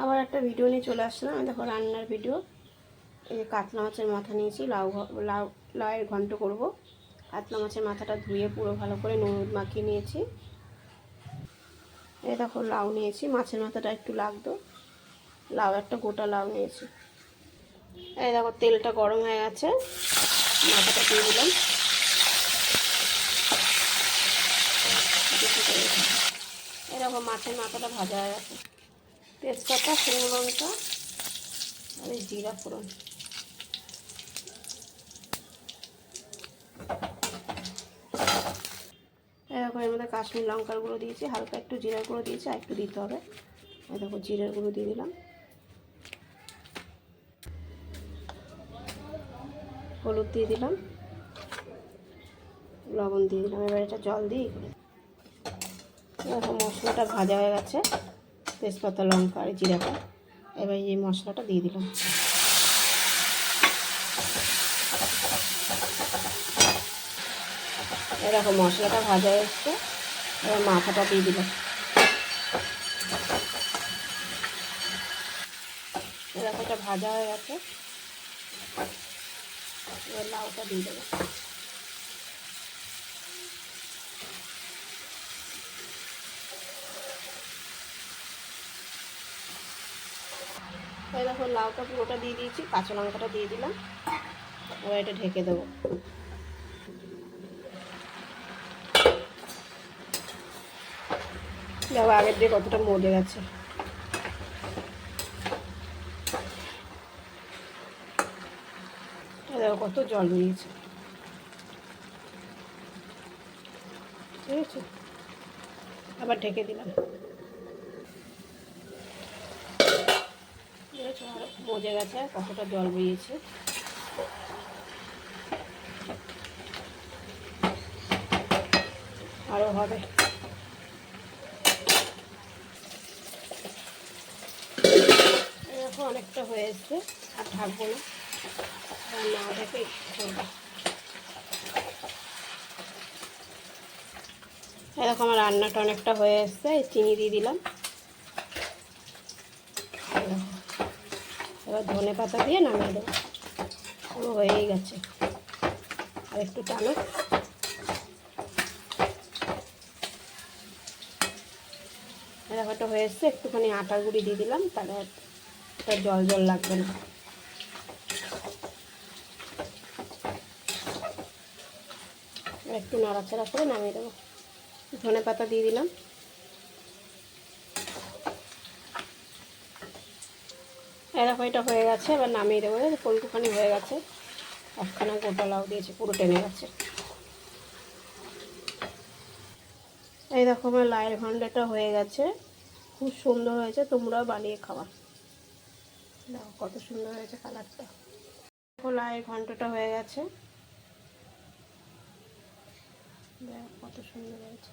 আবার একটা ভিডিও নিয়ে চলে আসলাম। আমি দেখো রান্নার ভিডিও এই যে কাতলা মাছের মাথা নিয়েছি, লাউ লাউ লাউয়ের ঘন্ট করব। কাতলা মাছের মাথাটা ধুয়ে পুরো ভালো করে নুন মাখিয়ে নিয়েছি। এই দেখো লাউ নিয়েছি, মাছের মাথাটা একটু লাগতো। লাউ, একটা গোটা লাউ নিয়েছি। এই দেখো তেলটা গরম হয়ে গেছে। মাথাটা দিয়ে দিলাম। এরকম মাছের মাথাটা ভাজা হয়ে গেছে। তেজপাতা, শুকনো লঙ্কা আর এই জিরা ফোড়ন। এরকম এর মধ্যে কাশ্মীর লঙ্কার গুঁড়ো দিয়েছি, হালকা একটু জিরার গুঁড়ো দিয়েছি, আর একটু দিতে হবে। দেখো, জিরার গুঁড়ো দিয়ে দিলাম। হলুদ দিয়ে দিলাম। লবণ দিয়ে দিলাম। এবার এটা জল দিয়ে এরকম মশলাটা ভাজা হয়ে গেছে। তেজপাতা, লঙ্কা আর জিরাটা এবার এই মশলাটা দিয়ে দিলাম। এরকম মশলাটা ভাজা এসছে। এবার মাথাটা দিয়ে দিলাম। এরকম একটা ভাজা হয়ে গেছে। এবার লাউটা দিয়ে দেবো এই দেখো লাউটা পুরোটা দিয়ে দিয়েছি, কাঁচা লঙ্কাটা দিয়ে দিলাম। এবার এটা ঢেকে দেবো। দেখো আগের দিয়ে কতটা মজে গেছে। দেখো কত জল বেরিয়েছে ঠিক আছে? আবার ঢেকে দিলাম। দেখেছ মজে গেছে কতটা জল বেরিয়েছে। আরও হবে। এরকম অনেকটা হয়ে এসছে, আর থাকব না। না ঢেকে করব। এরকম রান্নাটা অনেকটা হয়ে এসছে চিনি দিয়ে দিলাম এই দেখো। এবার ধনে পাতা দিয়ে নামিয়ে দেবো। পুরো হয়েই গেছে। আর একটু টানো। হয়ে এসছে। একটুখানি আটার গুঁড়ি দিয়ে দিলাম, তাহলে এটা জল জল লাগবে না। একটু নাড়াচাড়া করে নামিয়ে দেবো। ধনে পাতা দিয়ে দিলাম। এটা হয়ে গেছে, এবার নামিয়ে দেবো। কলকুখানি হয়ে গেছে। একখানা গোটা লাউ দিয়েছে, পুরো টেনে গেছে। এই দেখো আমার লাইয়ের ভান্ডাটা হয়ে গেছে। খুব সুন্দর হয়েছে, তোমরাও বানিয়ে খাওয়া। দেখো কত সুন্দর হয়েছে কালারটা। দেখো লাইয়ের ঘন্টটা হয়ে গেছে। দেখো কত সুন্দর হয়েছে।